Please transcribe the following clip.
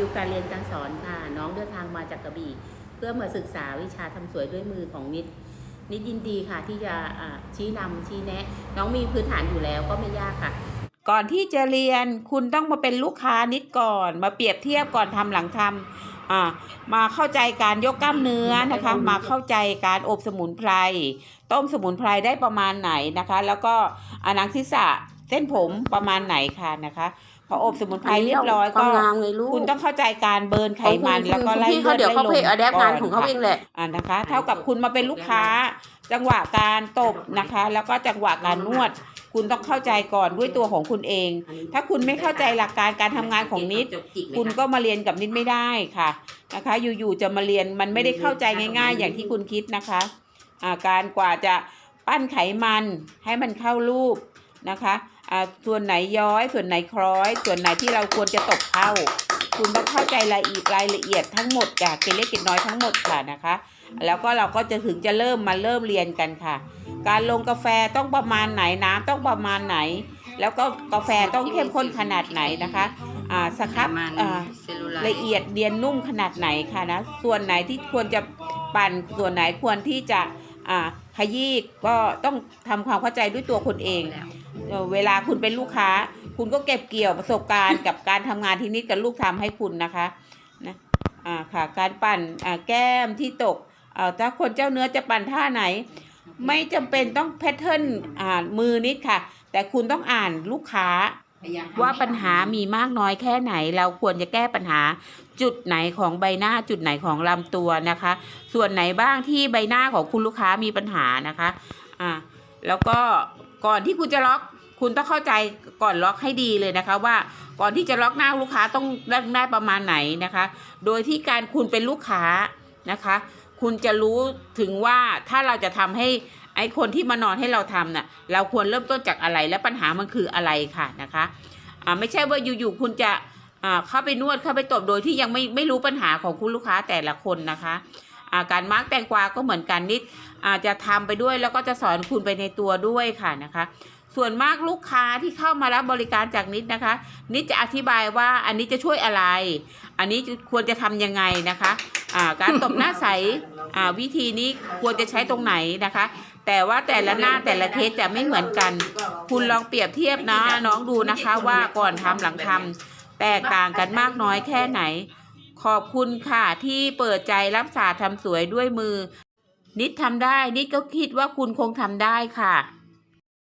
วิวการเรียนการสอนค่ะ น้องเดินทางมาจากกระบี่ เพื่อมาศึกษาวิชาทำสวยด้วยมือของนิด นิดยินดีค่ะที่จะอ่าชี้นำชี้แนะ น้องมีพื้นฐานอยู่แล้วก็ไม่ยากค่ะ ก่อนที่จะเรียนคุณต้องมาเป็นลูกค้านิดก่อน มาเปรียบเทียบก่อนทำหลังทำอ่ามาเข้าใจการยกกล้ามเนื้อนะคะ มาเข้าใจการอบสมุนไพร ต้มสมุนไพรได้ประมาณไหนนะคะ แล้วก็อนังศีรษะ เส้นผมประมาณไหนค่ะนะคะพออบสมุนไพรเรียบร้อยควาก็มงามไงลูกคุณต้องเข้าใจการเบิร์นไขมันแล้วก็ของไล่พี่เลืเขาอดเดี๋ยวไล่เขาลเพลมอแดปงานของเขาก่เองแหละอ่านะคะ เท่ากับคุณมาเป็นลูกค้า จังหวะการตบนะคะ แล้วก็จังหวะการนวด คุณต้องเข้าใจก่อนด้วยตัวของคุณเอง ถ้าคุณไม่เข้าใจหลักการการทำงานของนิด คุณก็มาเรียนกับนิดไม่ได้ค่ะนะคะ อยู่ๆจะมาเรียนมันไม่ได้เข้าใจง่าย ๆ อย่างที่คุณคิดนะคะอ่าการกว่าจะปั้นไขมันให้มันเข้ารูป นะคะอ่าส่วนไหนย้อยส่วนไหนคล้อย ส่วนไหนที่เราควรจะตบเข้า คุณต้องเข้าใจรายละเอียดรายละเอียดทั้งหมดจากเกล็ดเล็กเกล็ดน้อยทั้งหมดค่ะนะคะ แล้วก็เราก็จะถึงจะเริ่มมาเริ่มเรียนกันค่ะ การลงกาแฟต้องประมาณไหนน้ำต้องประมาณไหน แล้วก็กาแฟต้องเข้มข้นขนาดไหนนะคะอ่าสครับอ่าละเอียดเนียนนุ่มขนาดไหนค่ะนะส่วนไหนที่ควรจะปั่นส่วนไหนควรที่จะอ่าขยี้ก็ต้องทำความเข้าใจด้วยตัวคุณเอง เอ่อเวลาคุณเป็นลูกค้า คุณก็เก็บเกี่ยวประสบการณ์กับการทำงานที่นิดกับลูกทำให้คุณนะคะนะอ่าค่ะการปั่นอ่าแก้มที่ตกอ่าถ้าคนเจ้าเนื้อจะปั่นท่าไหน ไม่จำเป็นต้องแพทเทิร์นอ่านมือนิดค่ะ แต่คุณต้องอ่านลูกค้าว่าปัญหามีมากน้อยแค่ไหน เราควรจะแก้ปัญหาจุดไหนของใบหน้าจุดไหนของลำตัวนะคะ ส่วนไหนบ้างที่ใบหน้าของคุณลูกค้ามีปัญหานะคะอ่าแล้วก็ ก่อนที่คุณจะล็อกคุณต้องเข้าใจก่อนล็อกให้ดีเลยนะคะว่าก่อนที่จะล็อกหน้าลูกค้าต้องได้ได้ประมาณไหนนะคะ โดยที่การคุณเป็นลูกค้านะคะ คุณจะรู้ถึงว่าถ้าเราจะทำให้ไอ้คนที่มานอนให้เราทำน่ะเราควรเริ่มต้นจากอะไรและปัญหามันคืออะไรค่ะนะคะอ่าไม่ใช่ว่าอยู่ๆคุณจะอ่าเข้าไปนวดเข้าไปตบโดยที่ยังไม่ไม่รู้ปัญหาของคุณลูกค้าแต่ละคนนะคะ การมาร์กแตงกวาก็เหมือนกันนิดอาจจะทำไปด้วยแล้วก็จะสอนคุณไปในตัวด้วยค่ะนะคะ ส่วนมากลูกค้าที่เข้ามารับบริการจากนิดนะคะ นิดจะอธิบายว่าอันนี้จะช่วยอะไร อันนี้ควรจะทำยังไงนะคะการตบหน้าใสาวิธีนี้ควรจะใช้ตรงไหนนะคะ แต่ว่าแต่ละหน้าแต่ละเคสจะไม่เหมือนกัน คุณลองเปรียบเทียบนะน้องดูนะคะว่าก่อนทำหลังทำแตกต่างกันมากน้อยแค่ไหน ขอบคุณค่ะที่เปิดใจรับศาสตร์ทำสวยด้วยมือ นิดทำได้ นิดก็คิดว่าคุณคงทำได้ค่ะ